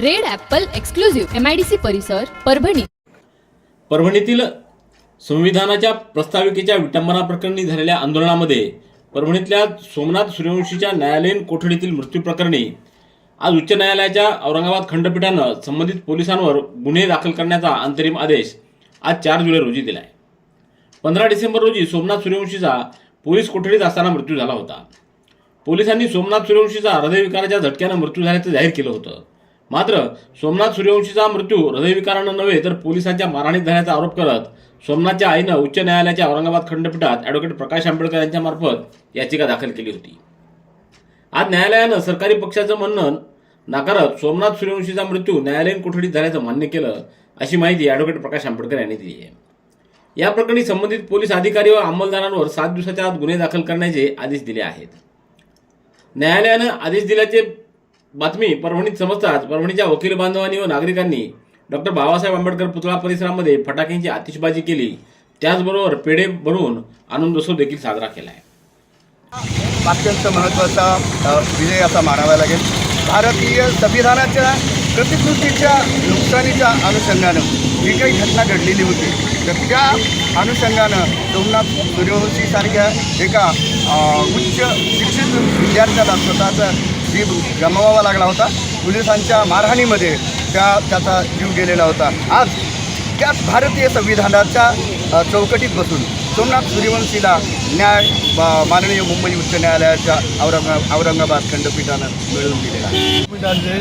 Red Apple exclusive MIDC परिसर परभणी. परभणीतील संविधानाच्या प्रस्ताविकेच्या विटंबना प्रकरणी झालेल्या आंदोलनामध्ये परभणीतल्या सोमनाथ सूर्यवंशीच्या न्यायालयीन कोठडीतील मृत्यू प्रकरणी आज उच्च न्यायालयाच्या औरंगाबाद खंडपीठानं संबंधित पोलिसांवर गुन्हे दाखल करण्याचा अंतरिम आदेश आज चार जुलै रोजी दिलाय. पंधरा डिसेंबर रोजी सोमनाथ सूर्यवंशीचा पोलीस कोठडीत असताना मृत्यू झाला होता. पोलिसांनी सोमनाथ सूर्यवंशीचा हृदयविकाराच्या झटक्यानं मृत्यू झाल्याचं जाहीर केलं होतं. मात्र सोमनाथ सूर्यवंशीचा मृत्यू हृदयविकारानं नव्हे तर पोलिसांच्या मारहाणीत झाल्याचा आरोप करत सोमनाथच्या आईनं उच्च न्यायालयाच्या औरंगाबाद खंडपीठात ॲडव्होकेट प्रकाश आंबेडकर यांच्यामार्फत याचिका दाखल केली होती. आज न्यायालयानं सरकारी पक्षाचं म्हणणं नाकारत सोमनाथ सूर्यवंशीचा मृत्यू न्यायालयीन कोठडीत झाल्याचं मान्य केलं अशी माहिती ॲडव्होकेट प्रकाश आंबेडकर यांनी दिली आहे. या प्रकरणी संबंधित पोलीस अधिकारी व अंमलदारांवर सात दिवसाच्या आत गुन्हे दाखल करण्याचे आदेश दिले आहेत. न्यायालयानं आदेश दिल्याचे बातमी परभणीत समजताच परभणीच्या वकील बांधवांनी व नागरिकांनी डॉक्टर बाबासाहेब आंबेडकर पुतळा परिसरामध्ये फटाक्यांची आतिषबाजी केली. त्याचबरोबर पेढे भरून आनंदोत्सव देखील साजरा केला आहे अत्यंत महत्त्वाचा विजय असा मानावा लागेल. भारतीय संविधानाच्या प्रतिकृतीच्या नुकसानीच्या अनुषंगानं जी काही घटना घडलेली होती तर त्या अनुषंगानं सोमनाथ सूर्यवंशीसारख्या एका उच्च शिक्षित विद्यार्थ्याला स्वतःचा जीव गमवावा लागला होता पोलिसांच्या मारहाणीमध्ये त्या त्याचा जीव गेलेला होता. आज त्याच भारतीय संविधानाच्या चौकटीत बसून सोमनाथ सूर्यवंशीला न्याय माननीय मुंबई उच्च न्यायालयाच्या औरंगा औरंगाबाद खंडपीठानं मिळवून दिलेला आहे.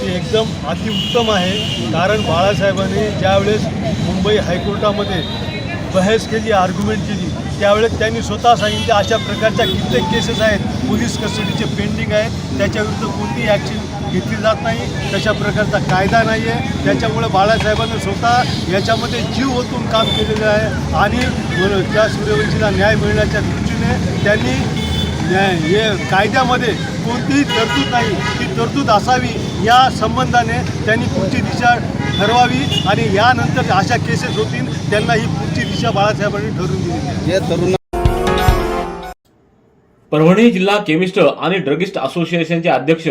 ते एकदम अतिउत्तम आहे. कारण बाळासाहेबांनी ज्यावेळेस मुंबई हायकोर्टामध्ये बहस केली आर्ग्युमेंट केली त्यावेळेस त्यांनी स्वतः सांगितले अशा प्रकारच्या कित्येक केसेस आहेत. पोलीस कस्टडीचे पेंडिंग आहेत. त्याच्याविरुद्ध कोणतीही ॲक्शन घेतली जात नाही. तशा प्रकारचा कायदा नाही आहे त्याच्यामुळे बाळासाहेबांनी स्वतः याच्यामध्ये जीव ओतून काम केलेलं आहे आणि त्या सूर्यवंशीला न्याय मिळण्याच्या दृष्टीने त्यांनी न्याय हे कायद्यामध्ये कोणतीही तरतूद नाही. ती तरतूद असावी या संबंधाने त्यांनी पुढची दिशा ठरवावी आणि यानंतर अशा केसेस होतील त्यांना ही पुढची दिशा बाळासाहेबांनी ठरवून दिली या तरुण परभणी जिल्हा केमिस्ट आणि ड्रगिस्ट असोसिएशनचे अध्यक्ष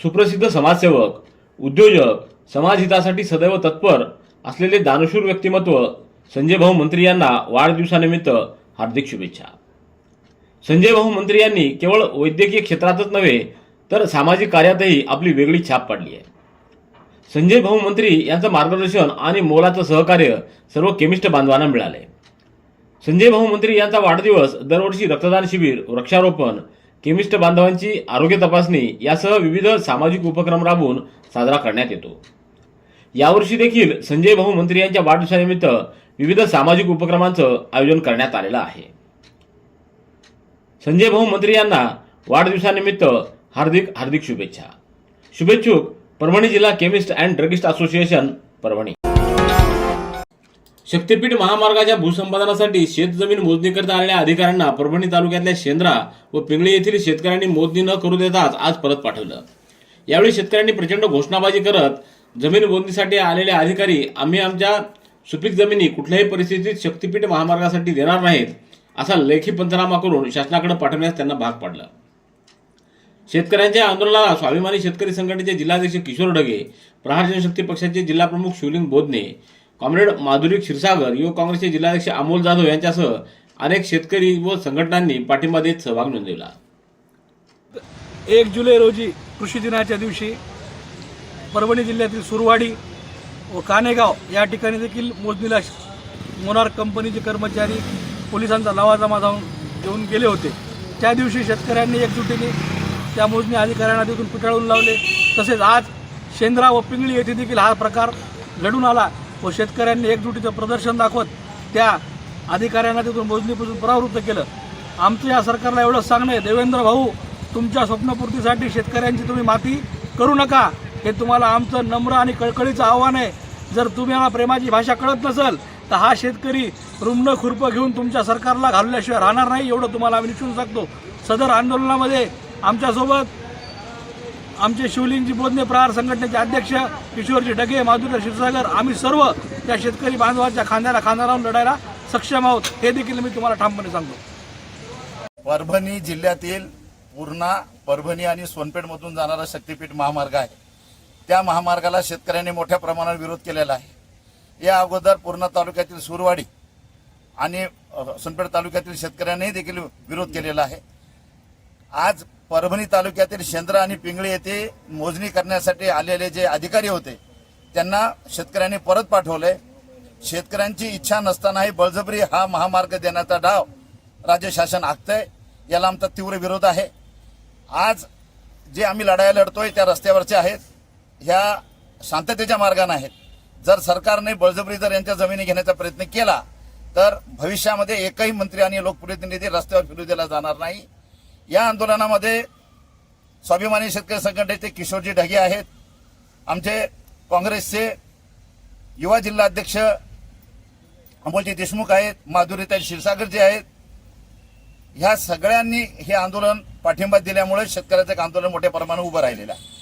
सुप्रसिद्ध समाजसेवक उद्योजक समाजहितासाठी सदैव तत्पर असलेले दानशूर व्यक्तिमत्व संजय भाऊ मंत्री यांना वाढदिवसानिमित्त हार्दिक शुभेच्छा. संजय भाऊ मंत्री यांनी केवळ वैद्यकीय क्षेत्रातच नव्हे तर सामाजिक कार्यातही आपली वेगळी छाप पाडली आहे. संजय भाऊ मंत्री यांचं मार्गदर्शन आणि मोलाचं सहकार्य सर्व केमिस्ट बांधवांना मिळाले संजय भाऊ मंत्री यांचा वाढदिवस दरवर्षी रक्तदान शिबिर वृक्षारोपण केमिस्ट बांधवांची आरोग्य तपासणी यासह विविध सामाजिक उपक्रम राबवून साजरा करण्यात येतो. यावर्षी देखील संजय भाऊ मंत्री यांच्या वाढदिवसानिमित्त विविध सामाजिक उपक्रमांचं आयोजन करण्यात आलेलं आहे. संजय भाऊ मंत्री यांना वाढदिवसानिमित्त हार्दिक हार्दिक शुभेच्छा. शुभेच्छुक परभणी जिल्हा chemist and druggist association Parbhani. Shaktipeeth महामार्गाच्या भूसंपादनासाठी शेतजमीन मोजणी करता आलेल्या अधिकाऱ्यांना परभणी तालुक्यातल्या शेंद्रा व पिंगळी येथील शेतकऱ्यांनी मोजणी न करू देताच आज परत पाठवलं. यावेळी शेतकऱ्यांनी प्रचंड घोषणाबाजी करत जमीन मोजणीसाठी आलेले अधिकारी आम्ही आमच्या सुपीक जमिनी कुठल्याही परिस्थितीत शक्तीपीठ महामार्गासाठी देणार नाहीत असा लेखी पंचनामा करून शासनाकडे पाठवण्यास त्यांना भाग पाडलं. शेतकऱ्यांच्या आंदोलनाला स्वाभिमानी शेतकरी संघटनेचे जिल्हाध्यक्ष किशोर ढगे प्रहार जनशक्ती पक्षाचे जिल्हाप्रमुख शिवलिंग बोधने कॉम्रेड माधुरी क्षीरसागर युवक काँग्रेसचे जिल्हाध्यक्ष अमोल जाधव यांच्यासह अनेक शेतकरी व संघटनांनी पाठिंबा देत सहभाग नोंदवला. एक जुलै रोजी कृषी दिनाच्या दिवशी परभणी जिल्ह्यातील सुरवाडी व कानेगाव या ठिकाणी देखील मोजणीला मोनार कंपनीचे कर्मचारी पोलिसांचा लवाजमा जाऊन देऊन गेले होते. त्या दिवशी शेतकऱ्यांनी एकजुटीने त्या मोजणी अधिकाऱ्यांना तिथून पिटाळून लावले. तसेच आज शेंद्रा व पिंगळी येथे देखील हा प्रकार घडून आला. व शेतकऱ्यांनी एकजुटीचं प्रदर्शन दाखवत त्या अधिकाऱ्यांना तिथून मोजणीपासून परावृत्त केलं. आमचं या सरकारला एवढं सांगणं आहे देवेंद्र भाऊ तुमच्या स्वप्नपूर्तीसाठी शेतकऱ्यांची तुम्ही माती करू नका. हे तुम्हाला आमचं नम्र आणि कळकळीचं आव्हान आहे. जर तुम्ही आम्हाला प्रेमाची भाषा कळत नसेल तर हा शेतकरी रुग्ण खुरपं घेऊन तुमच्या सरकारला घालवल्याशिवाय राहणार नाही एवढं तुम्हाला आम्ही निश्चून सांगतो सदर आंदोलनामध्ये आमच्यासोबत आमचे शिवलिंगजी बोधने प्रहार संघटनेचे अध्यक्ष किशोरजी डगे माधुर्य क्षीरसागर आम्ही सर्व त्या शेतकरी बांधवाच्या खांद्याला खांदा लावून लढायला सक्षम आहोत. हे देखील मी तुम्हाला ठामपणे सांगतो. परभणी जिल्ह्यातील पूर्णा परभणी आणि सोनपेठमधून जाणारा शक्तीपीठ महामार्ग आहे. त्या महामार्गाला शेतकऱ्यांनी मोठ्या प्रमाणात विरोध केलेला आहे. या अगोदर पूर्णा तालुक्यातील सुरवाडी आणि सोनपेठ तालुक्यातील शेतकऱ्यांनीही देखील विरोध केलेला आहे. आज परभणी तालुक्यातील शेंद्रा आणि पिंगळी येथे मोजणी करण्यासाठी आलेले जे अधिकारी होते त्यांना शेतकऱ्यांनी परत पाठवले शेतकऱ्यांची इच्छा नसतानाही बळजबरी हा महामार्ग देण्याचा डाव राज्य शासन आखतंय. याला आमचा तीव्र विरोध आहे. आज जे आम्ही लढाया लढतोय त्या रस्त्यावरचे आहेत. ह्या शांततेच्या मार्गाने आहेत. जर सरकारने बळजबरी जर यांच्या जमिनी घेण्याचा प्रयत्न केला तर भविष्यामध्ये एकही मंत्री आणि लोकप्रतिनिधी रस्त्यावर फिरू दिला जाणार नाही. या आंदोलनामध्ये स्वाभिमानी शेतकरी संघटनेचे किशोरजी ढगे आहेत. आमचे काँग्रेसचे युवा जिल्हा अध्यक्ष अमोलजी देशमुख आहेत माधुरीताई क्षीरसागरजी आहेत. ह्या सगळ्यांनी हे आंदोलन पाठिंबा दिल्यामुळे शेतकऱ्याचं एक आंदोलन मोठ्या प्रमाणात उभं राहिलेलं आहे.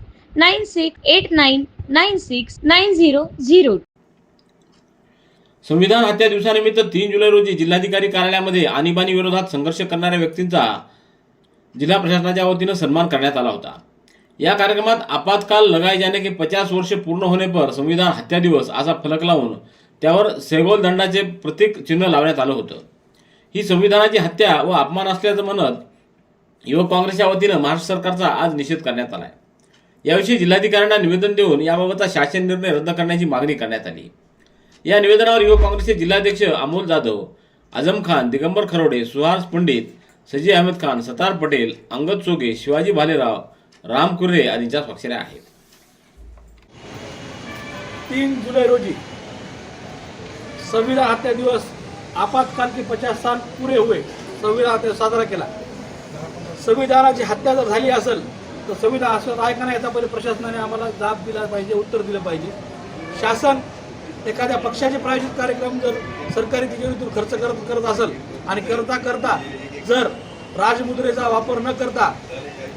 nine six eight nine nine six nine zero zero संविधान हत्या दिवसानिमित्त तीन जुलै रोजी जिल्हाधिकारी कार्यालयामध्ये आणीबाणी विरोधात संघर्ष करणाऱ्या व्यक्तींचा जिल्हा प्रशासनाच्या वतीनं सन्मान करण्यात आला होता या कार्यक्रमात आपातकाल लगाय जाने के पचास वर्ष पूर्ण होणे पर संविधान हत्या दिवस असा फलक लावून त्यावर सेगोल दंडाचे प्रतीक चिन्ह लावण्यात आलं होतं ही संविधानाची हत्या व अपमान असल्याचं म्हणत युवक काँग्रेसच्या वतीनं महाराष्ट्र सरकारचा आज निषेध करण्यात आला आहे याविषयी जिल्हाधिकाऱ्यांना निवेदन देऊन याबाबतचा शासन निर्णय रद्द करण्याची मागणी करण्यात आली. या निवेदनावर युवक काँग्रेसचे जिल्हाध्यक्ष अमोल जाधव आझम खान दिगंबर खरोडे सुहास पंडित सजी अहमद खान सतार पटेल अंगद चोगे शिवाजी भालेराव राम कुर्रे आदींच्या स्वाक्षऱ्या आहेत. तीन जुलै रोजी संविधान हत्या दिवस आपातकाल के पचास साल पुरे हुए संविधान हत्या साजरा केला. संविधानाची हत्या जर झाली असेल तर संविधान असं आहे का नाही याचा पहिले प्रशासनाने आम्हाला जाब दिला पाहिजे उत्तर दिलं पाहिजे. शासन एखाद्या पक्षाचे प्रायोजित कार्यक्रम जर सरकारी तिजोरीतून खर्च करत करत असेल आणि करता करता जर राजमुद्रेचा वापर न करता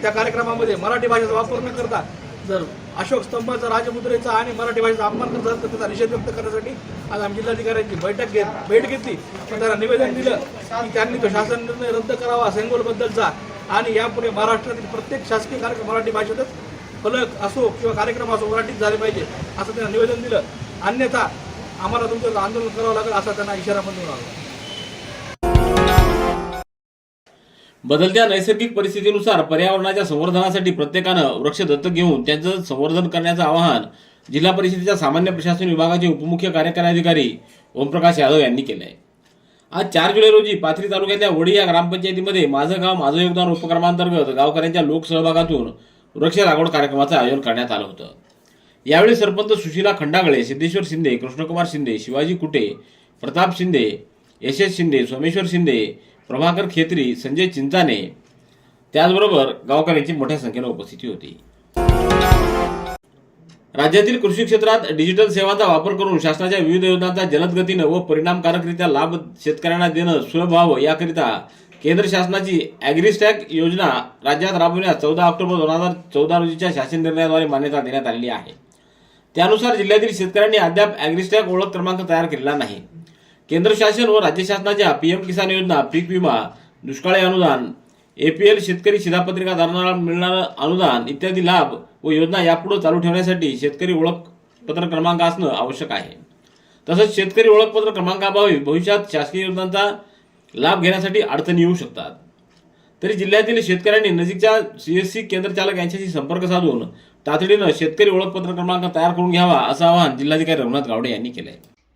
त्या कार्यक्रमामध्ये मराठी भाषेचा वापर न करता जर अशोक स्तंभाचा राजमुद्रेचा आणि मराठी भाषेचा अपमान करत असेल तर त्याचा निषेध व्यक्त करण्यासाठी आज आम्ही जिल्हाधिकाऱ्यांची बैठक घेत भेट घेतली. पण त्यांना निवेदन दिलं की त्यांनी तो शासन निर्णय रद्द करावा सेंगोलबद्दलचा. आणि यापुढे महाराष्ट्रातील प्रत्येक शासकीय कार्यक्रम मराठी भाषेतच फलक असो किंवा कार्यक्रम असो मराठीत झाले पाहिजे असं त्यांना निवेदन दिलं. अन्यथा आम्हाला तुमचं आंदोलन करावं लागेल असा त्यांना इशारा पण मिळाला बदलत्या नैसर्गिक परिस्थितीनुसार पर्यावरणाच्या संवर्धनासाठी प्रत्येकानं वृक्ष दत्तक घेऊन त्यांचं संवर्धन करण्याचं आवाहन जिल्हा परिषदेच्या सामान्य प्रशासन विभागाचे उपमुख्य कार्यकारी अधिकारी ओमप्रकाश यादव यांनी केलं आहे आज चार जुलै रोजी पाथरी तालुक्यातल्या वडी या ग्रामपंचायतीमध्ये माझं गाव माझं योगदान उपक्रमांतर्गत गावकऱ्यांच्या लोकसहभागातून वृक्ष लागवड कार्यक्रमाचं आयोजन करण्यात आलं होतं. यावेळी सरपंच सुशीला खंडागळे सिद्धेश्वर शिंदे कृष्णकुमार शिंदे शिवाजी कुटे प्रताप शिंदे यशेश शिंदे सोमेश्वर शिंदे प्रभाकर खेत्री संजय चिंचाने त्याचबरोबर गावकऱ्यांची मोठ्या संख्येनं उपस्थिती होती. राज्यातील कृषी क्षेत्रात डिजिटल सेवांचा वापर करून शासनाच्या विविध योजनांचा जलद गतीनं व परिणामकारकरित्या लाभ शेतकऱ्यांना देणं सुलभ व्हावं याकरिता केंद्र शासनाची ॲग्रिस्टॅक योजना राज्यात राबविण्यास चौदा ऑक्टोबर दोन हजार चौदा रोजीच्या शासन निर्णयाद्वारे मान्यता देण्यात आलेली आहे. त्यानुसार जिल्ह्यातील शेतकऱ्यांनी अद्याप ॲग्रीस्टॅक ओळख क्रमांक तयार केलेला नाही. केंद्र शासन व राज्य शासनाच्या पीएम किसान योजना पीक विमा दुष्काळी अनुदान एपीएल शेतकरी शिधापत्रिकाधारणाला मिळणारं अनुदान इत्यादी लाभ व योजना यापुढे चालू ठेवण्यासाठी शेतकरी ओळखपत्र क्रमांक असणं आवश्यक आहे. तसंच शेतकरी ओळखपत्र क्रमांकाअभावी भविष्यात शासकीय योजनांचा लाभ घेण्यासाठी अडचणी येऊ शकतात. तरी जिल्ह्यातील शेतकऱ्यांनी नजीकच्या सी एस केंद्र चालक यांच्याशी संपर्क साधून तातडीनं शेतकरी ओळखपत्र क्रमांक तयार करून घ्यावा असं आवाहन जिल्हाधिकारी रघुनाथ गावडे यांनी केलं आहे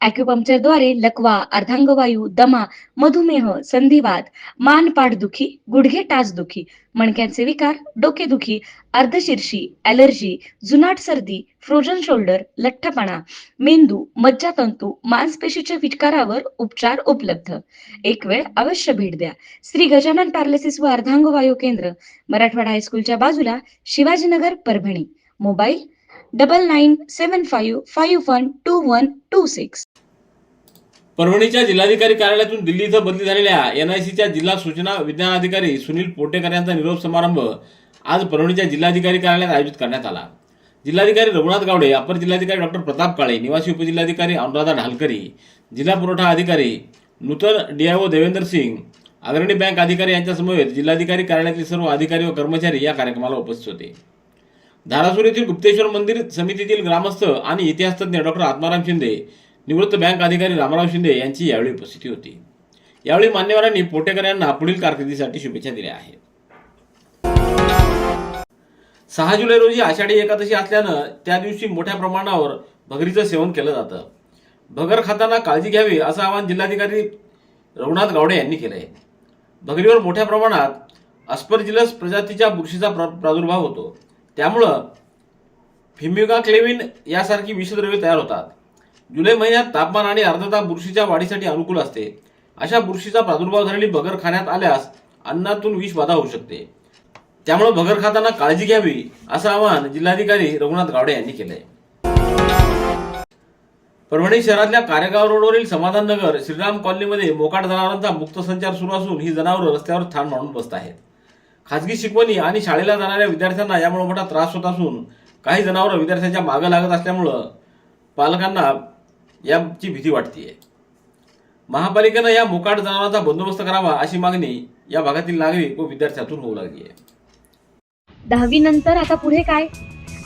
अॅक्युपंक्चरद्वारे लकवा अर्धांगवायू दमा मधुमेह संधिवात मान पाठदुखी गुडघे टाचदुखी मणक्यांचे विकार डोकेदुखी अर्धशीर्षी ॲलर्जी जुनाट सर्दी फ्रोजन शोल्डर लठ्ठपणा मेंदू मज्जातंतू मांसपेशीच्या विकारावर उपचार उपलब्ध. एक वेळ अवश्य भेट द्या. श्री गजानन पॅरालिसिस व अर्धांगवायू केंद्र मराठवाडा हायस्कूलच्या बाजूला Shivajinagar Parbhani. Mobile double nine seven five five one two one two six परभणीच्या जिल्हाधिकारी कार्यालयातून दिल्ली इथं बदली झालेल्या एनआयसीच्या जिल्हा सूचना विज्ञान अधिकारी सुनील पोटेकर यांचा निरोप समारंभ आज परभणीच्या जिल्हाधिकारी कार्यालयात आयोजित करण्यात आला. जिल्हाधिकारी रघुनाथ गावडे अपर जिल्हाधिकारी डॉक्टर प्रताप काळे निवासी उपजिल्हाधिकारी अनुराधा ढालकरी जिल्हा पुरवठा अधिकारी नूतन डीआयओ देवेंद्र सिंग अग्रणी बँक अधिकारी यांच्यासमवेत जिल्हाधिकारी कार्यालयातील सर्व अधिकारी व कर्मचारी या कार्यक्रमाला उपस्थित होते. धारासूर येथील गुप्तेश्वर मंदिर समितीतील ग्रामस्थ आणि इतिहासतज्ञ डॉक्टर आत्माराम शिंदे निवृत्त बँक अधिकारी रामराव शिंदे यांची यावेळी उपस्थिती होती. यावेळी मान्यवरांनी पोटेकर यांना पुढील कारकिर्दीसाठी शुभेच्छा दिल्या आहेत. सहा जुलै रोजी आषाढी एकादशी असल्यानं त्या दिवशी मोठ्या प्रमाणावर भगरीचं सेवन केलं जातं. भगर खाताना काळजी घ्यावी असं आवाहन जिल्हाधिकारी रघुनाथ गावडे यांनी केलं आहे भगरीवर मोठ्या प्रमाणात अस्परजिलस प्रजातीच्या बुरशीचा प्रादुर्भाव होतो. त्यामुळं फिम्युगा क्लेविन यासारखी विषद्रव्ये तयार होतात. जुलै महिन्यात तापमान आणि आर्द्रता बुरशीच्या वाढीसाठी अनुकूल असते. अशा बुरशीचा प्रादुर्भाव झालेली भगर खाण्यात आल्यास अन्नातून विष बाधा होऊ शकते. त्यामुळे भगर खाताना काळजी घ्यावी असं आवाहन जिल्हाधिकारी रघुनाथ गावडे यांनी केलंय. परभणी शहरातल्या कारेगाव रोडवरील समाधान नगर श्रीराम कॉलनीमध्ये मोकाट जनावरांचा मुक्त संचार सुरू असून ही जनावरं रस्त्यावर ठाण मांडून बसत आहेत. खाजगी शिकवणी आणि शाळेला जाणाऱ्या विद्यार्थ्यांना यामुळे मोठा त्रास होत असून काही जनावरं विद्यार्थ्यांच्या मागं लागत असल्यामुळं पालकांना याची भीती वाटतीये. महापालिकेनं या मोकाट जनावरांचा बंदोबस्त करावा अशी मागणी या भागातील नागरिक व विद्यार्थ्यांतून होऊ लागली आहे दहावी नंतर आता पुढे काय?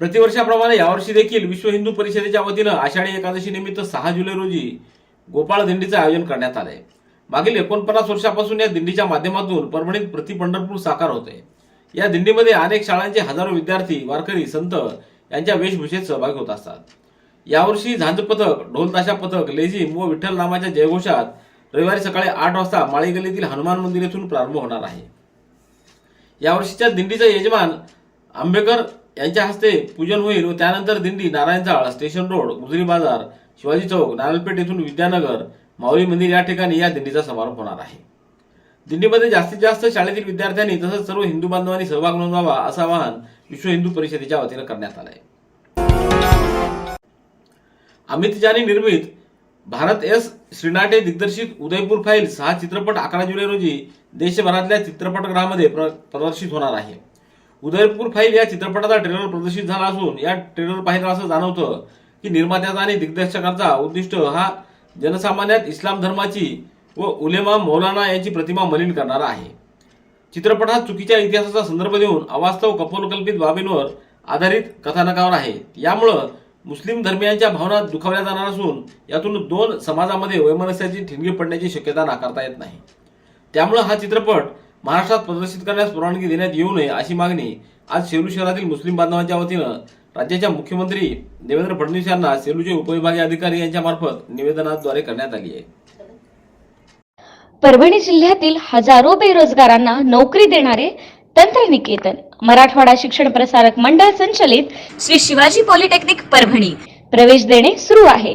प्रतिवर्षाप्रमाणे यावर्षी देखील विश्व हिंदू परिषदेच्या वतीनं आषाढी एकादशी निमित्त सहा जुलै रोजी गोपाळ दिंडीचं आयोजन करण्यात आलंय. मागील एकोणपन्नास वर्षापासून या दिंडीच्या माध्यमातून परभणीत प्रति पंढरपूर साकार होते या दिंडीमध्ये अनेक शाळांचे हजारो विद्यार्थी वारकरी संत यांच्या वेशभूषेत सहभागी होत असतात. यावर्षी झांज पथक ढोलताशा पथक लेझिम व विठ्ठल नामाच्या जयघोषात रविवारी सकाळी आठ वाजता माळी गल्लीतील हनुमान मंदिर येथून प्रारंभ होणार आहे. यावर्षीच्या दिंडीचा यजमान आंबेकर यांच्या हस्ते पूजन होईल व त्यानंतर दिंडी नारायणचाळ स्टेशन रोड गुजरी बाजार शिवाजी चौक नारळपेठ येथून विद्यानगर माऊली मंदिर या ठिकाणी या दिंडीचा समारोप होणार आहे. दिंडीमध्ये जास्तीत जास्त शाळेतील विद्यार्थ्यांनी तसंच सर्व हिंदू बांधवांनी सहभाग नोंदवावा असं आवाहन विश्व हिंदू परिषदेच्या वतीनं करण्यात आलं आहे अमित जानी निर्मित भारत एस श्रीनाटे दिग्दर्शित उदयपूर फाईल्स हा चित्रपट अकरा जुलै रोजी देशभरातल्या चित्रपटगृहामध्ये प्र- प्रदर्शित होणार आहे. उदयपूर फाईल या चित्रपटाचा ट्रेलर प्रदर्शित झाला असून या ट्रेलर पाहिलं असं जाणवतं की निर्मात्याचा आणि दिग्दर्शकाचा उद्दिष्ट हा जनसामान्यात इस्लाम धर्माची व उलेमा मौलाना यांची प्रतिमा मलिन करणारा आहे. चित्रपट हा चुकीच्या इतिहासाचा संदर्भ देऊन अवास्तव कपोलकल्पित बाबींवर आधारित कथानकावर आहे. यामुळं मुस्लिम धर्मियांच्या भावना दुखावल्या जाणार असून यातून दोन समाजामध्ये वैमनस्याची ठिणगी पडण्याची शक्यता नाकारता येत नाही. त्यामुळं हा चित्रपट महाराष्ट्रात प्रदर्शित करण्यास परवानगी देण्यात येऊ नये अशी मागणी आज सेलू शहरातील मुस्लिम बांधवांच्या वतीनं राज्याच्या मुख्यमंत्री देवेंद्र फडणवीस यांना सेलूचे उपविभागीय अधिकारी यांच्या मार्फत निवेदनाद्वारे करण्यात आली आहे. परभणी जिल्ह्यातील हजारो बेरोजगारांना नोकरी देणारे तंत्रनिकेतन मराठवाडा शिक्षण प्रसारक मंडळ संचलित श्री शिवाजी पॉलिटेक्निक परभणी. प्रवेश देणे सुरू आहे.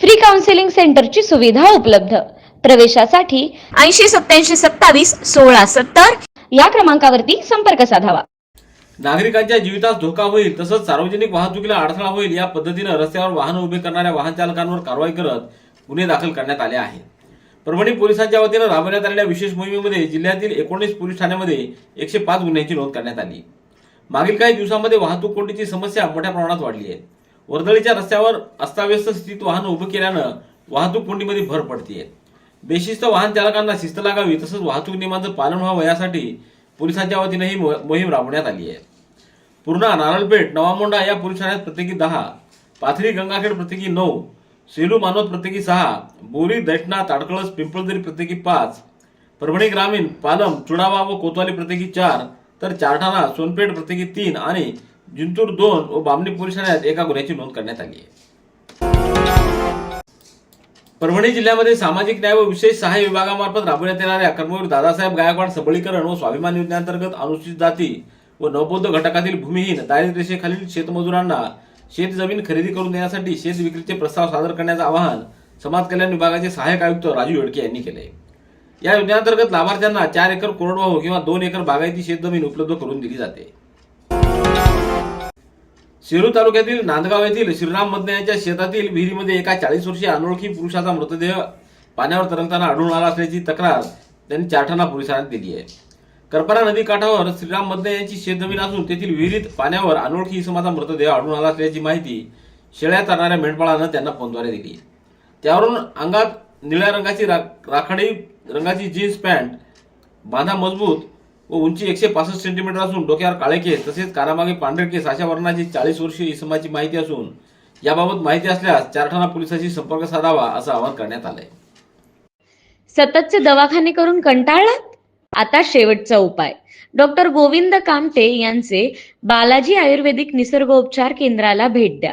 फ्री काउन्सिलिंग सेंटरची सुविधा उपलब्ध. प्रवेशासाठी ऐंशी सत्याऐंशी सत्तावीस सोळा सत्तर या क्रमांकावरती संपर्क साधावा. नागरिकांच्या जीवितास धोका होईल तसंच सार्वजनिक वाहतुकीला अडथळा होईल या पद्धतीनं रस्त्यावर वाहन उभे करणाऱ्या वाहन चालकांवर कारवाई करत गुन्हे दाखल करण्यात आले आहेत. परभणी पोलिसांच्या वतीनं राबवण्यात आलेल्या विशेष मोहिमेमध्ये जिल्ह्यातील एकोणीस पोलीस ठाण्यामध्ये एकशे पाच गुन्ह्यांची नोंद करण्यात आली. मागील काही दिवसांमध्ये वाहतूक कोंडीची समस्या मोठ्या प्रमाणात वाढली आहे. वर्दळीच्या रस्त्यावर अस्ताव्यस्त स्थितीत वाहन उभं केल्यानं वाहतूक कोंडीमध्ये भर पडतीये. बेशिस्त वाहन चालकांना शिस्त लागावी तसंच वाहतूक नियमांचं पालन व्हावं यासाठी पोलिसांच्या वतीनं ही मोहीम राबवण्यात आली आहे. पूर्णा नारळपेठ नवामोंडा या पोलीस ठाण्यात प्रत्येकी दहा पाथरी गंगाखेड प्रत्येकी नऊ सेलू मानवत प्रत्येकी सहा बोरी दैठणा ताडकळस पिंपळदरी प्रत्येकी पाच परभणी ग्रामीण पालम चुडावा व कोतवाली प्रत्येकी चार तर चारठाणा सोनपेठ प्रत्येकी तीन आणि जिंतूर दोन व बामणी पोलीस ठाण्यात एका गुन्ह्याची नोंद करण्यात आली आहे. परभणी जिल्ह्यामध्ये सामाजिक न्याय व विशेष सहाय्य विभागामार्फत राबवण्यात येणाऱ्या कर्मवीर दादासाहेब गायकवाड सबळीकरण व स्वाभिमान योजनेअंतर्गत अनुसूचित जाती व नवबौद्ध घटकातील भूमिहीन दारिद्र्यरेषेखालील शेतमजुरांना शेतजमीन खरेदी करून देण्यासाठी शेत विक्रीचे प्रस्ताव सादर करण्याचं आवाहन समाज कल्याण विभागाचे सहाय्यक आयुक्त राजू येडके यांनी केले या योजनेअंतर्गत लाभार्थ्यांना चार एकर कोरडवाहू किंवा दोन एकर बागायती शेतजमीन उपलब्ध करून दिली जाते. शिरूर तालुक्यातील नांदगाव येथील श्रीराम मदने यांच्या शेतातील विहिरीमध्ये एका चाळीस वर्षीय अनोळखी पुरुषाचा मृतदेह पाण्यावर तरंगताना आढळून आला असल्याची तक्रार त्यांनी चारठाणा पोलिसांना दिली आहे. करपरा नदी काठावर श्रीराम मदने यांची शेतजमीन असून तेथील विहिरीत पाण्यावर अनोळखी इसमाचा मृतदेह आढळून आला असल्याची माहिती शेळ्या चालणाऱ्या मेंढपाळानं त्यांना फोनद्वारे दिली. त्यावरून अंगात निळ्या रंगाची रा- राखाडी रंगाची जीन्स पॅन्ट बांधा मजबूत व उंची एकशे पासष्ट सेंटीमीटर असून डोक्यावर काळे केस तसेच कानामागे पांढरे केस अशा वर्णाची चाळीस वर्षीय इसमाची माहिती असून याबाबत माहिती असल्यास चारठाणा पोलिसांशी संपर्क साधावा असं आवाहन करण्यात आलंय. सततचे दवाखाने करून कंटाळलात? आता शेवटचा उपाय. डॉक्टर गोविंद कामटे यांचे बालाजी आयुर्वेदिक निसर्गोपचार केंद्राला भेट द्या.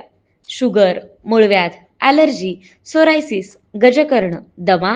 शुगर मूळव्याध ॲलर्जी सोरायसिस गजकर्ण दमा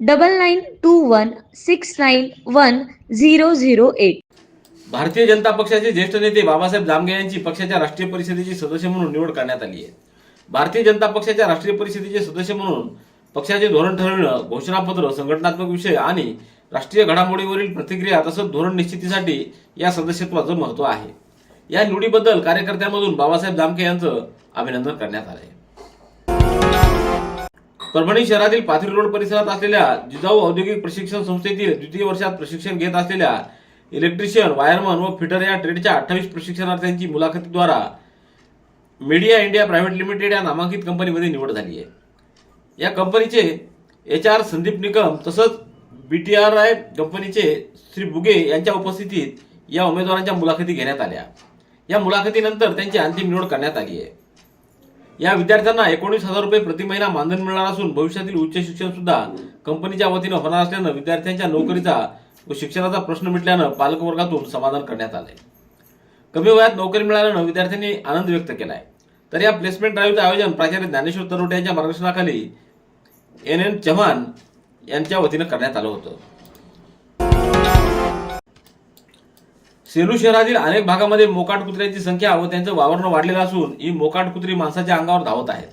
double nine two one six nine one zero zero eight Bharatiya Janata पक्षाचे ज्येष्ठ नेते बाबासाहेब दामगे यांची पक्षाच्या राष्ट्रीय परिषदेची सदस्य म्हणून निवड करण्यात आली आहे. भारतीय जनता पक्षाच्या राष्ट्रीय परिषदेचे सदस्य म्हणून पक्षाचे धोरण ठरविणं घोषणापत्र संघटनात्मक विषय आणि राष्ट्रीय घडामोडीवरील प्रतिक्रिया तसंच धोरण निश्चितीसाठी या सदस्यत्वाचं महत्त्व आहे. या निवडीबद्दल कार्यकर्त्यांमधून बाबासाहेब दामके यांचं अभिनंदन करण्यात आलंय. परभणी शहरातील पाथरी रोड परिसरात असलेल्या जिजाऊ औद्योगिक प्रशिक्षण संस्थेतील द्वितीय वर्षात प्रशिक्षण घेत असलेल्या इलेक्ट्रिशियन वायरमन व फिटर या ट्रेडच्या अठ्ठावीस प्रशिक्षणार्थ्यांची मुलाखतीद्वारा मीडिया इंडिया प्रायव्हेट लिमिटेड या नामांकित कंपनीमध्ये निवड झाली आहे. या कंपनीचे एच आर संदीप निकम तसंच बी टी आर आय कंपनीचे श्री बुगे यांच्या उपस्थितीत या उमेदवारांच्या मुलाखती घेण्यात आल्या. या मुलाखतीनंतर त्यांची अंतिम निवड करण्यात आली आहे. या विद्यार्थ्यांना एकोणीस हजार रुपये प्रति महिना मानधन मिळणार असून भविष्यातील उच्च शिक्षण सुद्धा कंपनीच्या वतीनं होणार असल्यानं विद्यार्थ्यांच्या नोकरीचा व शिक्षणाचा प्रश्न मिटल्यानं पालकवर्गातून समाधान करण्यात आलंय. कमी वयात नोकरी मिळाल्यानं विद्यार्थ्यांनी आनंद व्यक्त केलाय. तर या प्लेसमेंट ड्राईव्हचं आयोजन प्राचार्य ज्ञानेश्वर तरोटे यांच्या मार्गदर्शनाखाली एन एन चव्हाण यांच्या वतीनं करण्यात आलं होतं. सेलू शहरातील अनेक भागामध्ये मोकाट कुत्र्यांची संख्या व त्यांचं वावरणं वाढलेलं असून ही मोकाट कुत्री माणसाच्या अंगावर धावत आहेत.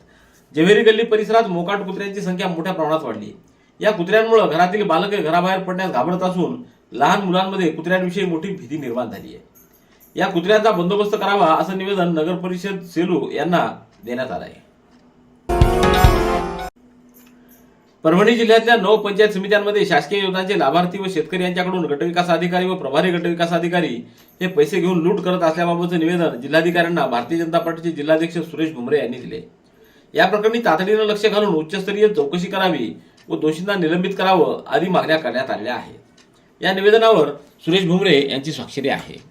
जेवेरी गल्ली परिसरात मोकाट कुत्र्यांची संख्या मोठ्या प्रमाणात वाढली. या कुत्र्यांमुळे घरातील बालके घराबाहेर पडण्यास घाबरत असून लहान मुलांमध्ये कुत्र्यांविषयी मोठी भीती निर्माण झाली आहे या कुत्र्यांचा बंदोबस्त करावा असं निवेदन नगर परिषद सेलू यांना देण्यात आलं आहे परभणी जिल्ह्यातल्या नऊ पंचायत समित्यांमध्ये शासकीय योजनांचे लाभार्थी व शेतकरी यांच्याकडून गटविकास अधिकारी व प्रभारी गटविकास अधिकारी हे पैसे घेऊन लूट करत असल्याबाबतचं निवेदन जिल्हाधिकाऱ्यांना भारतीय जनता पार्टीचे जिल्हाध्यक्ष सुरेश भुमरे यांनी दिले. या प्रकरणी तातडीनं लक्ष घालून उच्चस्तरीय चौकशी करावी व दोषींना निलंबित करावं आदी मागण्या करण्यात आलेल्या आहेत. या निवेदनावर सुरेश भुमरे यांची स्वाक्षरी आहे.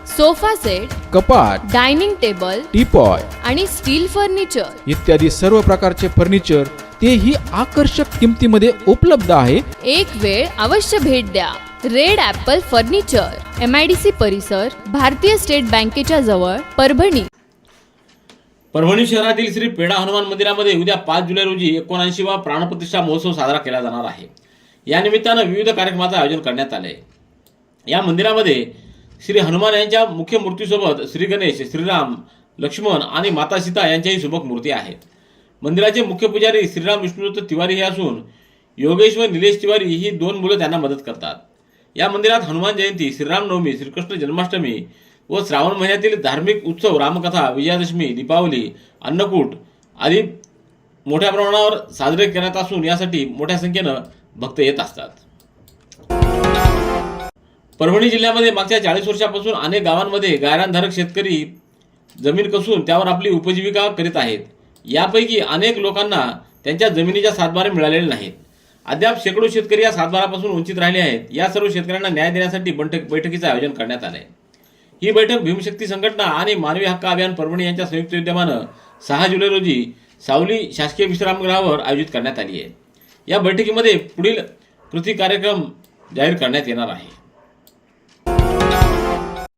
sofa set कपाट डायनिंग टेबल टीपॉय आणि स्टील फर्निचर. इत्यादी सर्व प्रकारचे फर्निचर तेही आकर्षक किमतीमध्ये उपलब्ध आहे. एक वेळ अवश्य भेट द्या. Red apple furniture M I D C परिसर भारतीय स्टेट बँकेच्या जवळ परभणी. परभणी शहरातील श्री पेडा हनुमान मंदिरामध्ये उद्या पाच जुलै रोजी एकोणऐंशीवा प्राणप्रतिष्ठा महोत्सव साजरा केला जाणार आहे. या निमित्तानं विविध कार्यक्रमाचं आयोजन करण्यात आलं आहे या मंदिरामध्ये श्री हनुमान यांच्या मुख्य मूर्तीसोबत श्री गणेश श्रीराम लक्ष्मण आणि माता सीता यांच्याही सुबक मूर्ती आहेत. मंदिराचे मुख्य पुजारी श्रीराम विष्णुदत्त तिवारी हे असून योगेश व निलेश तिवारी ही दोन मुलं त्यांना मदत करतात. या मंदिरात हनुमान जयंती श्रीराम नवमी श्रीकृष्ण जन्माष्टमी व श्रावण महिन्यातील धार्मिक उत्सव रामकथा विजयादशमी दीपावली अन्नकूट आदी मोठ्या प्रमाणावर साजरे करण्यात असून यासाठी मोठ्या संख्येनं भक्त येत असतात. परभणी जिल्ह्यामध्ये मागच्या चाळीस वर्षापासून अनेक गावांमध्ये गायरानधारक शेतकरी जमीन कसून त्यावर आपली उपजीविका करीत आहेत. यापैकी अनेक लोकांना त्यांच्या जमिनीच्या सातबारे मिळालेले नाहीत. अद्याप शेकडो शेतकरी या सातबारापासून वंचित राहिले आहेत. या सर्व शेतकऱ्यांना न्याय देण्यासाठी बैठक बैठकीचं आयोजन करण्यात आलं आहे ही बैठक भीमशक्ती संघटना आणि मानवी हक्क अभियान परभणी यांच्या संयुक्त विद्यमानं सहा जुलै रोजी सावली शासकीय विश्रामगृहावर आयोजित करण्यात आली आहे. या बैठकीमध्ये पुढील कृती कार्यक्रम जाहीर करण्यात येणार आहे.